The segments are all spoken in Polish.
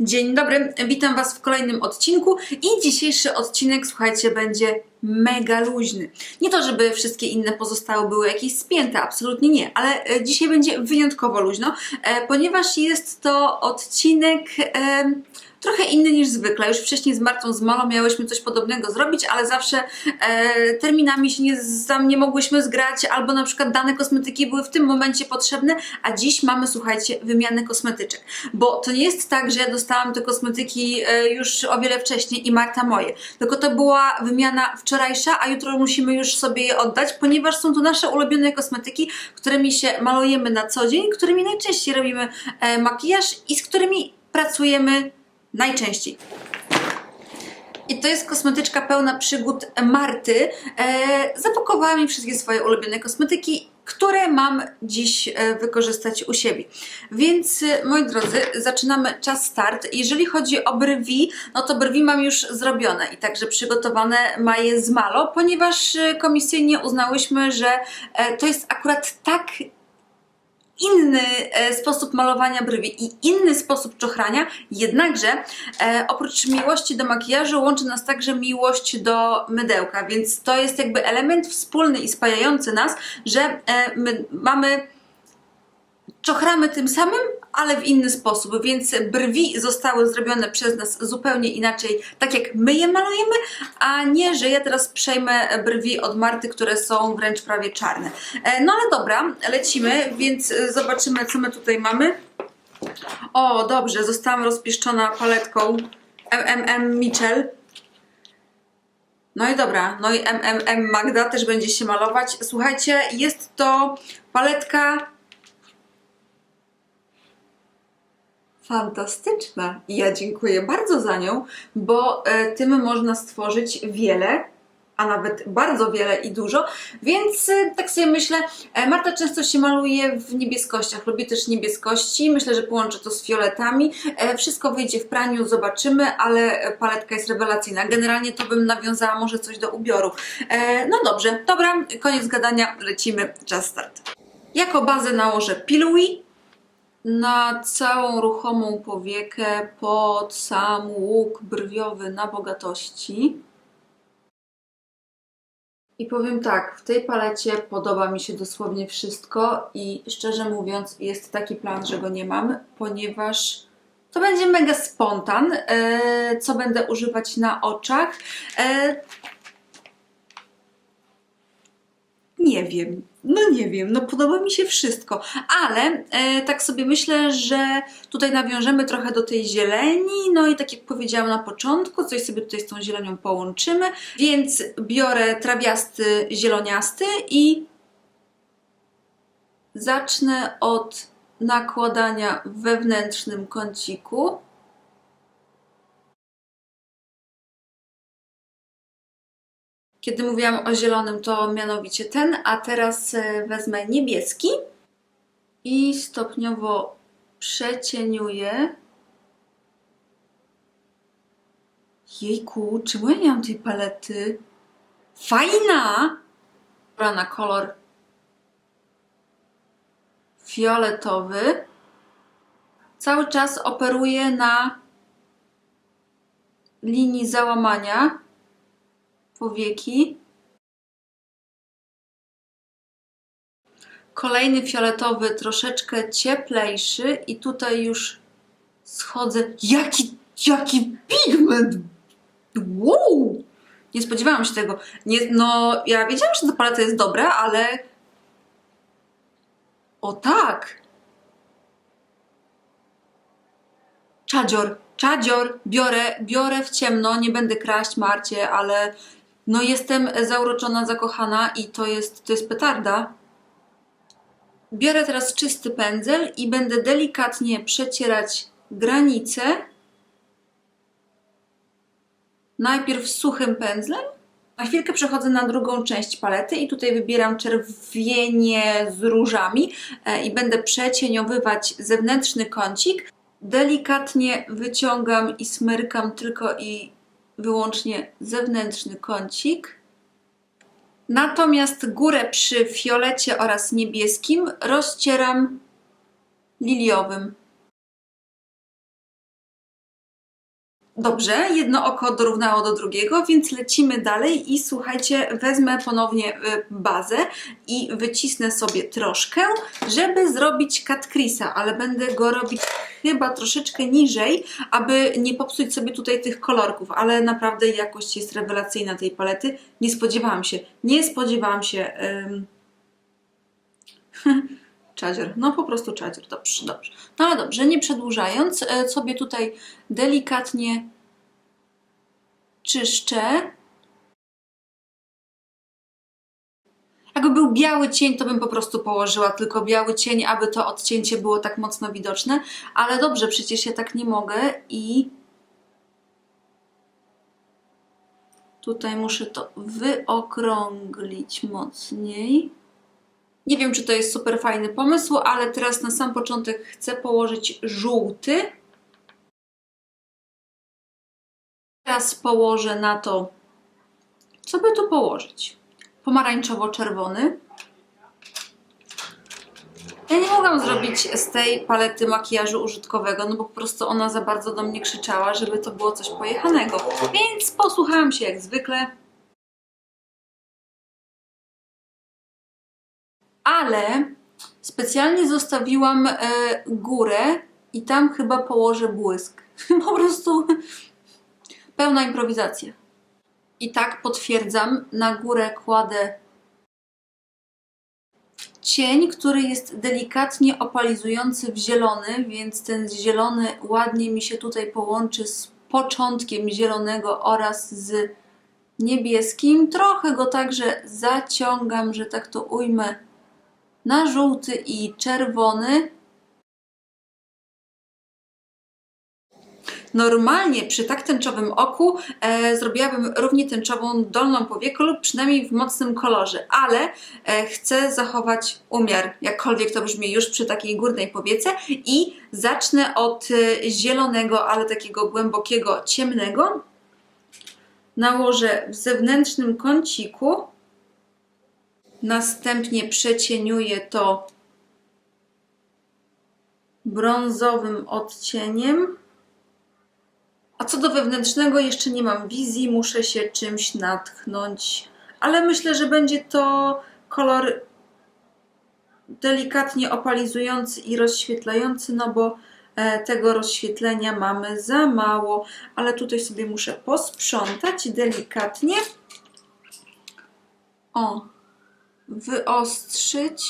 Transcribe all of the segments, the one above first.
Dzień dobry, witam Was w kolejnym odcinku i dzisiejszy odcinek, słuchajcie, będzie mega luźny. Nie to, żeby wszystkie inne pozostałe były jakieś spięte, absolutnie nie, ale e, dzisiaj będzie wyjątkowo luźno, e, ponieważ jest to odcinek trochę inny niż zwykle. Już wcześniej z Martą z Malą miałyśmy coś podobnego zrobić, ale zawsze e, terminami się nie, tam nie mogłyśmy zgrać, albo na przykład dane kosmetyki były w tym momencie potrzebne, a dziś mamy, słuchajcie, wymianę kosmetyczek. Bo to nie jest tak, że ja dostałam te kosmetyki już o wiele wcześniej i Marta moje. Tylko to była wymiana wczorajsza, a jutro musimy już sobie je oddać, ponieważ są to nasze ulubione kosmetyki, którymi się malujemy na co dzień, którymi najczęściej robimy e, makijaż i z którymi pracujemy najczęściej. I to jest kosmetyczka pełna przygód Marty. E, zapakowałam mi wszystkie swoje ulubione kosmetyki, które mam dziś e, wykorzystać u siebie. Więc, e, moi drodzy, zaczynamy czas start. Jeżeli chodzi o brwi, no to brwi mam już zrobione i także przygotowane ma je z Malo, ponieważ e, komisyjnie uznałyśmy, że to jest akurat tak inny e, sposób malowania brwi i inny sposób czochrania, jednakże e, oprócz miłości do makijażu łączy nas także miłość do mydełka, więc to jest jakby element wspólny i spajający nas, że e, my mamy czochramy tym samym, ale w inny sposób, więc brwi zostały zrobione przez nas zupełnie inaczej, tak jak my je malujemy, a nie, że ja teraz przejmę brwi od Marty, które są wręcz prawie czarne. E, No ale dobra, lecimy, więc e, zobaczymy, co my tutaj mamy. O, dobrze, zostałam rozpieszczona paletką MMM Mitchell. No i dobra, no i MMM Magda też będzie się malować. Słuchajcie, jest to paletka fantastyczna i ja dziękuję bardzo za nią, bo e, tym można stworzyć wiele, a nawet bardzo wiele i dużo, więc e, tak sobie myślę, e, Marta często się maluje w niebieskościach, lubi też niebieskości, myślę, że połączę to z fioletami, wszystko wyjdzie w praniu, zobaczymy, ale paletka jest rewelacyjna, generalnie to bym nawiązała może coś do ubioru. No dobrze, dobra, koniec gadania, lecimy, czas start. Jako bazę nałożę Pilui, na całą ruchomą powiekę pod sam łuk brwiowy na bogatości. I powiem tak, w tej palecie podoba mi się dosłownie wszystko i szczerze mówiąc jest taki plan, że go nie mam, ponieważ to będzie mega spontan, e, co będę używać na oczach. E, nie wiem, no nie wiem, no podoba mi się wszystko, ale e, tak sobie myślę, że tutaj nawiążemy trochę do tej zieleni, no i tak jak powiedziałam na początku, coś sobie tutaj z tą zielenią połączymy, więc biorę trawiasty, zieloniasty i zacznę od nakładania w wewnętrznym kąciku. Kiedy mówiłam o zielonym, to mianowicie ten, a teraz e, wezmę niebieski i stopniowo przecieniuję. Jejku, czemu ja nie mam tej palety? Fajna! Na kolor fioletowy. Cały czas operuję na linii załamania powieki. Kolejny fioletowy, troszeczkę cieplejszy i tutaj już schodzę. Jaki, jaki pigment! Wow! Nie spodziewałam się tego. Nie, no, ja wiedziałam, że ta paleta jest dobra, ale... O tak! Czadzior, czadzior, biorę, biorę w ciemno, nie będę kraść Marcie, ale no jestem zauroczona, zakochana i to jest, to jest petarda. Biorę teraz czysty pędzel i będę delikatnie przecierać granice. Najpierw suchym pędzlem, na chwilkę przechodzę na drugą część palety i tutaj wybieram czerwienie z różami e, i będę przecieniowywać zewnętrzny kącik. Delikatnie wyciągam i smyrkam tylko i wyłącznie zewnętrzny kącik. Natomiast górę przy fiolecie oraz niebieskim rozcieram liliowym. Dobrze, jedno oko dorównało do drugiego, więc lecimy dalej i słuchajcie, wezmę ponownie y, bazę i wycisnę sobie troszkę, żeby zrobić crease'a, ale będę go robić chyba troszeczkę niżej, aby nie popsuć sobie tutaj tych kolorków, ale naprawdę jakość jest rewelacyjna tej palety. Nie spodziewałam się, nie spodziewałam się... Ym... Czadzior, no po prostu czadzior, dobrze, dobrze. No ale dobrze, nie przedłużając, e, sobie tutaj delikatnie czyszczę. Jakby był biały cień, to bym po prostu położyła tylko biały cień, aby to odcięcie było tak mocno widoczne, ale dobrze, przecież ja tak nie mogę i tutaj muszę to wyokrąglić mocniej. Nie wiem, czy to jest super fajny pomysł, ale teraz na sam początek chcę położyć żółty. Teraz położę na to, co by tu położyć? Pomarańczowo-czerwony. Ja nie mogłam zrobić z tej palety makijażu użytkowego, no bo po prostu ona za bardzo do mnie krzyczała, żeby to było coś pojechanego. Więc posłuchałam się jak zwykle. Ale specjalnie zostawiłam e, górę i tam chyba położę błysk. po prostu pełna improwizacja. I tak potwierdzam, na górę kładę cień, który jest delikatnie opalizujący w zielony, więc ten zielony ładnie mi się tutaj połączy z początkiem zielonego oraz z niebieskim. Trochę go także zaciągam, że tak to ujmę na żółty i czerwony. Normalnie przy tak tęczowym oku e, zrobiłabym równie tęczową dolną powiekę lub przynajmniej w mocnym kolorze, ale e, chcę zachować umiar, jakkolwiek to brzmi już przy takiej górnej powiece i zacznę od e, zielonego, ale takiego głębokiego, ciemnego. Nałożę w zewnętrznym kąciku Następnie przecieniuję to brązowym odcieniem. A co do wewnętrznego jeszcze nie mam wizji, muszę się czymś natchnąć. Ale myślę, że będzie to kolor delikatnie opalizujący i rozświetlający, no bo e, tego rozświetlenia mamy za mało, ale tutaj sobie muszę posprzątać delikatnie. O, wyostrzyć.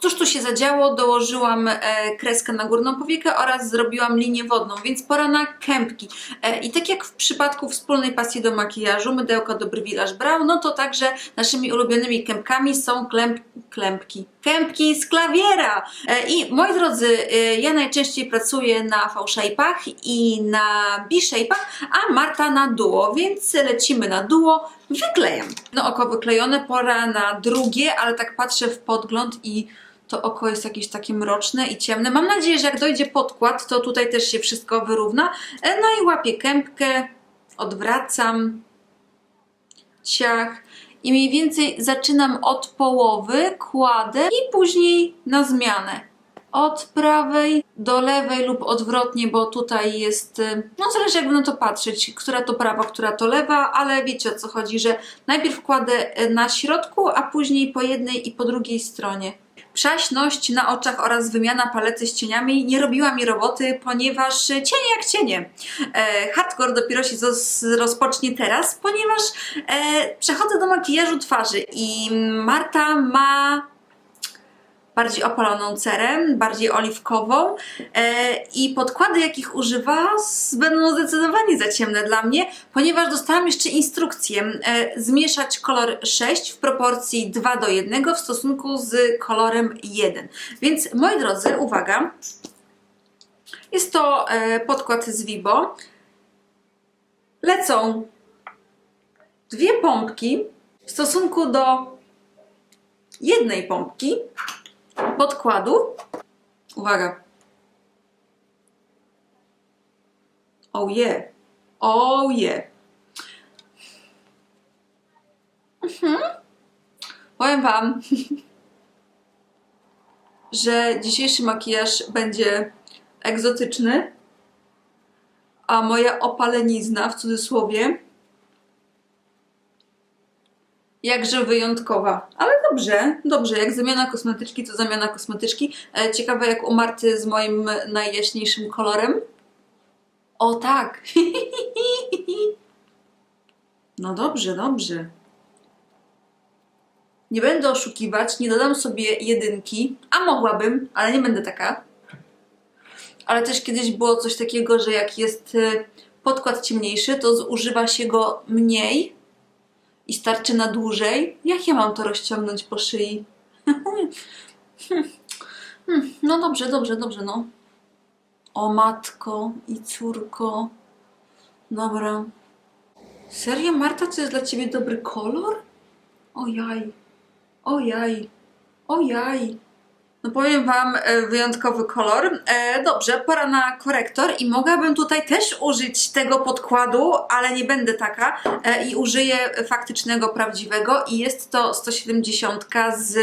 Cóż tu się zadziało? Dołożyłam e, kreskę na górną powiekę oraz zrobiłam linię wodną, więc pora na kępki. E, I tak jak w przypadku wspólnej pasji do makijażu, mydełka do brwi Lash Brow, no to także naszymi ulubionymi kępkami są klęp, klępki. Kępki z klawiera! E, I moi drodzy, ja najczęściej pracuję na V-Shape'ach i na B-Shape'ach, a Marta na Duo, więc lecimy na Duo. Wyklejam. No oko wyklejone, pora na drugie, ale tak patrzę w podgląd i to oko jest jakieś takie mroczne i ciemne. Mam nadzieję, że jak dojdzie podkład, to tutaj też się wszystko wyrówna. E, No i łapię kępkę, odwracam, ciach i mniej więcej zaczynam od połowy, kładę i później na zmianę. Od prawej do lewej lub odwrotnie, bo tutaj jest, y, no zależy jakby na to patrzeć, która to prawa, która to lewa, ale wiecie o co chodzi, że najpierw kładę y, na środku, a później po jednej i po drugiej stronie. Przaśność na oczach oraz wymiana palety z cieniami nie robiła mi roboty, ponieważ cienie jak cienie. E, hardcore dopiero się rozpocznie teraz, ponieważ e, przechodzę do makijażu twarzy i Marta ma bardziej opaloną cerę, bardziej oliwkową e, i podkłady jakich używa będą zdecydowanie za ciemne dla mnie, ponieważ dostałam jeszcze instrukcję e, zmieszać kolor 6 w proporcji 2 do 1 w stosunku z kolorem 1. Więc moi drodzy, uwaga, jest to e, podkład z Vibo. Lecą dwie pompki w stosunku do jednej pompki podkładu. Uwaga. Oh yeah. Oh yeah. Mhm. Powiem Wam, że dzisiejszy makijaż będzie egzotyczny, a moja opalenizna w cudzysłowie jakże wyjątkowa. Ale dobrze, dobrze, jak zamiana kosmetyczki, to zamiana kosmetyczki. E, ciekawe jak u Marty z moim najjaśniejszym kolorem. O tak! No dobrze, dobrze. Nie będę oszukiwać, nie dodam sobie jedynki, a mogłabym, ale nie będę taka. Ale też kiedyś było coś takiego, że jak jest y, podkład ciemniejszy, to zużywa się go mniej i starczy na dłużej. Jak ja mam to rozciągnąć po szyi? No dobrze, dobrze, dobrze, no. O matko i córko. Dobra. Serio, Marta, to jest dla ciebie dobry kolor? Ojaj. Ojaj. Ojaj. No powiem Wam, e, wyjątkowy kolor. E, dobrze, pora na korektor i mogłabym tutaj też użyć tego podkładu, ale nie będę taka e, i użyję faktycznego, prawdziwego i jest to 170 z...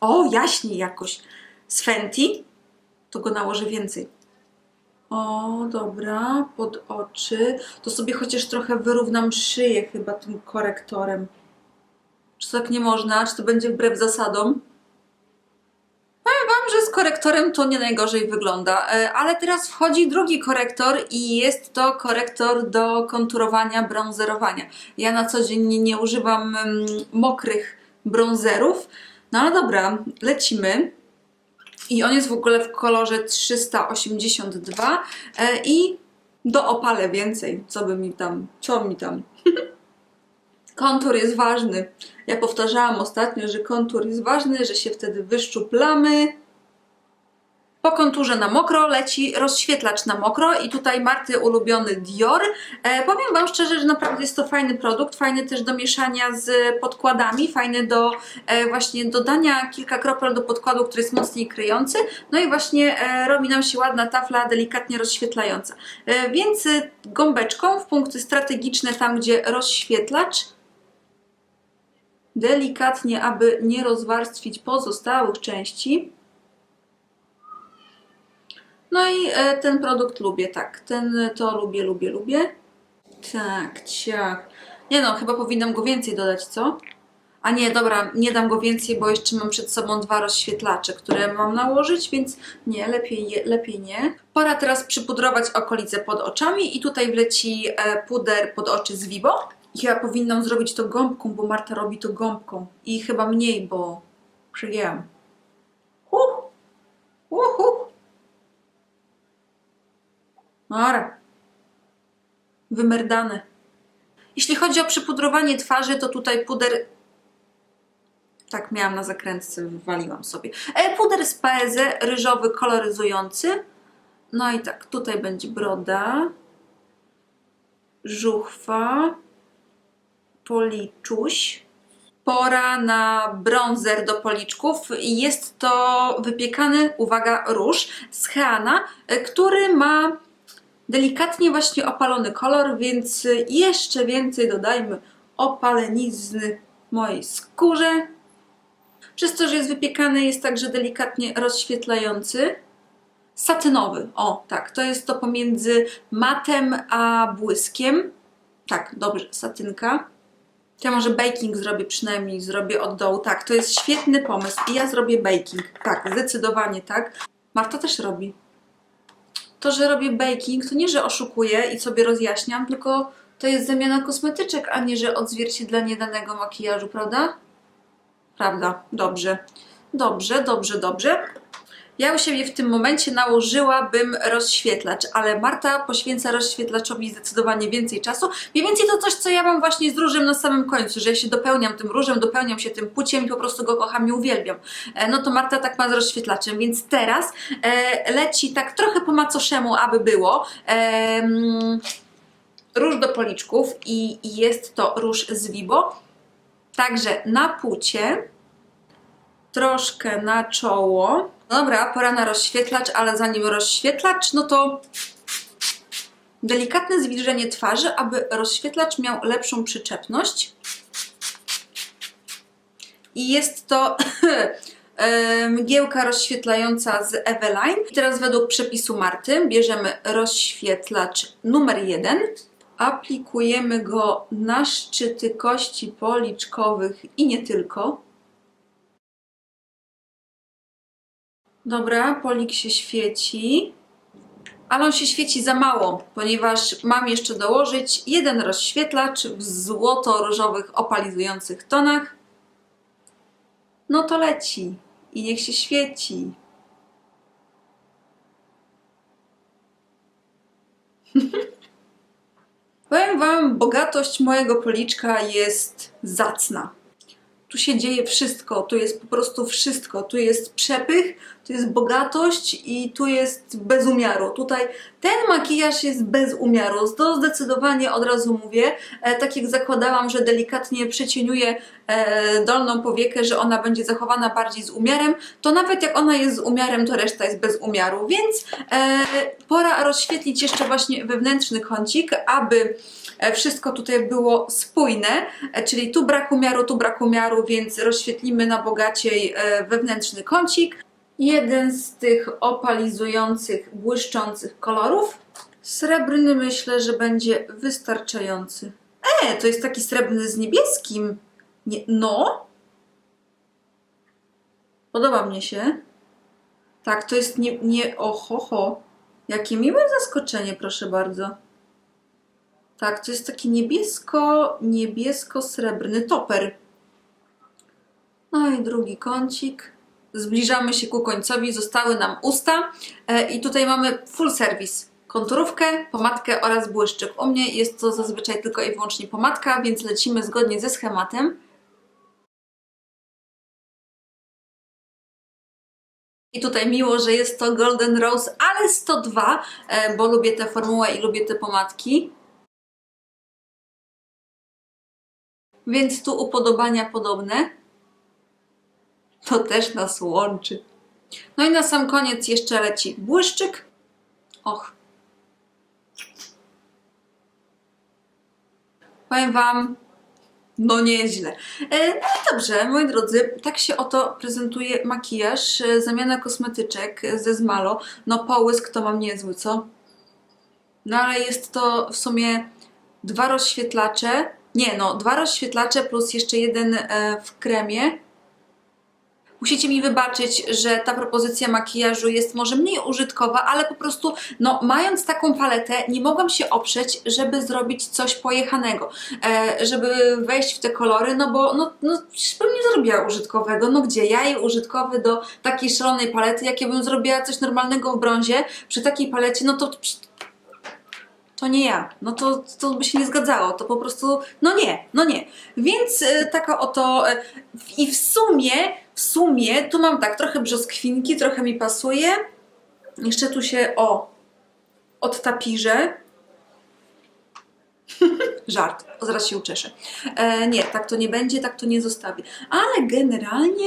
O, jaśniej jakoś. Z Fenty. To go nałożę więcej. O, dobra, pod oczy. To sobie chociaż trochę wyrównam szyję chyba tym korektorem. Czy tak nie można? Czy to będzie wbrew zasadom? Wam, że z korektorem to nie najgorzej wygląda, E, ale teraz wchodzi drugi korektor i jest to korektor do konturowania, brązerowania. Ja na co dzień nie, nie używam mm, mokrych brązerów, no ale dobra, lecimy. I on jest w ogóle w kolorze 382 e, i do opale więcej, co by mi tam, co mi tam. Kontur jest ważny. Ja powtarzałam ostatnio, że kontur jest ważny, że się wtedy wyszczuplamy. Po konturze na mokro leci rozświetlacz na mokro i tutaj Marty ulubiony Dior. E, powiem Wam szczerze, że naprawdę jest to fajny produkt, fajny też do mieszania z podkładami, fajny do e, właśnie dodania kilka kropel do podkładu, który jest mocniej kryjący. No i właśnie e, robi nam się ładna tafla, delikatnie rozświetlająca. E, więc gąbeczką w punkty strategiczne, tam gdzie rozświetlacz, delikatnie, aby nie rozwarstwić pozostałych części. No i e, ten produkt lubię, tak. Ten to lubię, lubię, lubię. Tak, ciach. Nie no, chyba powinnam go więcej dodać, co? A nie, dobra, nie dam go więcej, bo jeszcze mam przed sobą dwa rozświetlacze, które mam nałożyć, więc nie, lepiej, lepiej nie. Pora teraz przypudrować okolice pod oczami i tutaj wleci e, puder pod oczy z Vibo. Ja powinnam zrobić to gąbką, bo Marta robi to gąbką. I chyba mniej, bo przegięłam. Huh! Uhu! Ara. Wymerdane. Jeśli chodzi o przypudrowanie twarzy, to tutaj puder. Tak, miałam na zakrętce, wywaliłam sobie. E, puder z PZ, ryżowy, koloryzujący. No i tak, tutaj będzie broda, żuchwa, policzuś. Pora na bronzer do policzków. Jest to wypiekany, uwaga, róż z Heana, e, który ma delikatnie właśnie opalony kolor, więc jeszcze więcej dodajmy opalenizny mojej skórze. Przez to, że jest wypiekany, jest także delikatnie rozświetlający. Satynowy, o tak, to jest to pomiędzy matem a błyskiem. Tak, dobrze, satynka. Ja może baking zrobię przynajmniej, zrobię od dołu. Tak, to jest świetny pomysł i ja zrobię baking. Tak, zdecydowanie tak. Marta też robi to, że robię baking, to nie, że oszukuję i sobie rozjaśniam, tylko to jest zamiana kosmetyczek, a nie, że odzwierciedlenie danego makijażu, prawda? Prawda, dobrze. Dobrze, dobrze, dobrze. Ja u siebie w tym momencie nałożyłabym rozświetlacz, ale Marta poświęca rozświetlaczowi zdecydowanie więcej czasu. Mniej więcej to coś, co ja mam właśnie z różem na samym końcu, że ja się dopełniam tym różem, dopełniam się tym puciem i po prostu go kocham i uwielbiam. E, No to Marta tak ma z rozświetlaczem, więc teraz e, leci tak trochę po macoszemu, aby było. Em, róż do policzków i, jest to róż z Vibo. Także na pucie, troszkę na czoło. Dobra, pora na rozświetlacz, ale zanim rozświetlacz, no to delikatne zwilżenie twarzy, aby rozświetlacz miał lepszą przyczepność. I jest to mgiełka rozświetlająca z Eveline. I teraz według przepisu Marty bierzemy rozświetlacz numer jeden, aplikujemy go na szczyty kości policzkowych i nie tylko. Dobra, polik się świeci. Ale on się świeci za mało, ponieważ mam jeszcze dołożyć jeden rozświetlacz w złoto-różowych opalizujących tonach. No to leci i niech się świeci. Powiem Wam, bogatość mojego policzka jest zacna. Tu się dzieje wszystko, tu jest po prostu wszystko. Tu jest przepych, tu jest bogatość i tu jest bez umiaru. Tutaj ten makijaż jest bez umiaru. To zdecydowanie od razu mówię. E, tak jak zakładałam, że delikatnie przecieniuję e, dolną powiekę, że ona będzie zachowana bardziej z umiarem, to nawet jak ona jest z umiarem, to reszta jest bez umiaru. Więc e, pora rozświetlić jeszcze właśnie wewnętrzny kącik, aby e, wszystko tutaj było spójne, e, czyli tu brak umiaru, tu brak umiaru, więc rozświetlimy na bogaciej e, wewnętrzny kącik. Jeden z tych opalizujących, błyszczących kolorów. Srebrny myślę, że będzie wystarczający. E, to jest taki srebrny z niebieskim. Nie, no. Podoba mnie się. Tak, to jest nie, nie, oho, ho. Jakie miłe zaskoczenie, proszę bardzo. Tak, to jest taki niebiesko, niebiesko-srebrny toper. No i drugi kącik. Zbliżamy się ku końcowi, zostały nam usta e, i tutaj mamy full service. Konturówkę, pomadkę oraz błyszczyk. U mnie jest to zazwyczaj tylko i wyłącznie pomadka, więc lecimy zgodnie ze schematem. I tutaj miło, że jest to Golden Rose, ale 102, e, bo lubię tę formułę i lubię te pomadki. Więc tu upodobania podobne. To też nas łączy. No i na sam koniec jeszcze leci błyszczyk. Och. Powiem Wam, no nieźle. E, No i dobrze, moi drodzy, tak się oto prezentuje makijaż, e, zamiana kosmetyczek ze Zmalo. No połysk to mam niezły, co? No ale jest to w sumie dwa rozświetlacze. Nie, no, dwa rozświetlacze plus jeszcze jeden e, w kremie. Musicie mi wybaczyć, że ta propozycja makijażu jest może mniej użytkowa, ale po prostu, no, mając taką paletę, nie mogłam się oprzeć, żeby zrobić coś pojechanego, e, żeby wejść w te kolory, no bo, no, no, nie zrobiła użytkowego. No gdzie? Ja jej użytkowy do takiej szalonej palety, jak ja bym zrobiła coś normalnego w brązie, przy takiej palecie, no to to nie ja. No to, to by się nie zgadzało. To po prostu, no nie, no nie. Więc e, taka oto e, i w sumie, w sumie tu mam tak, trochę brzoskwinki, trochę mi pasuje. Jeszcze tu się, o, odtapirze. Żart, zaraz się uczeszę. E, nie, tak to nie będzie, tak to nie zostawię. Ale generalnie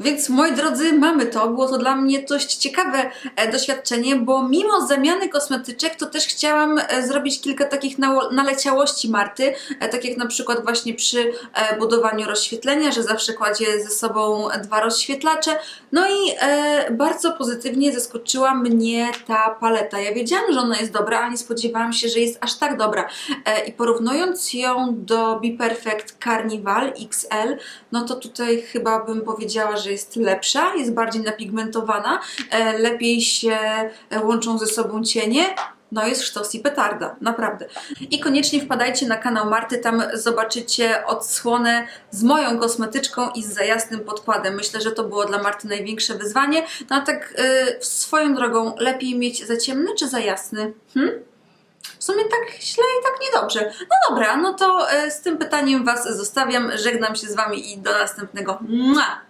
więc moi drodzy, mamy to. Było to dla mnie dość ciekawe e, doświadczenie, bo mimo zamiany kosmetyczek, to też chciałam e, zrobić kilka takich naleciałości Marty, e, tak jak na przykład właśnie przy budowaniu rozświetlenia, że zawsze kładzie ze sobą dwa rozświetlacze. No i bardzo pozytywnie zaskoczyła mnie ta paleta. Ja wiedziałam, że ona jest dobra, ale nie spodziewałam się, że jest aż tak dobra. I porównując ją do Be Perfect Carnival XL, no to tutaj chyba bym powiedziała, że jest lepsza, jest bardziej napigmentowana, e, lepiej się e, łączą ze sobą cienie. No jest sztos i petarda, naprawdę. I koniecznie wpadajcie na kanał Marty, tam zobaczycie odsłonę z moją kosmetyczką i z za jasnym podkładem. Myślę, że to było dla Marty największe wyzwanie. No a tak e, swoją drogą, lepiej mieć za ciemny czy za jasny? Hm? W sumie tak źle i tak niedobrze. No dobra, no to e, z tym pytaniem Was zostawiam. Żegnam się z Wami i do następnego. Mua!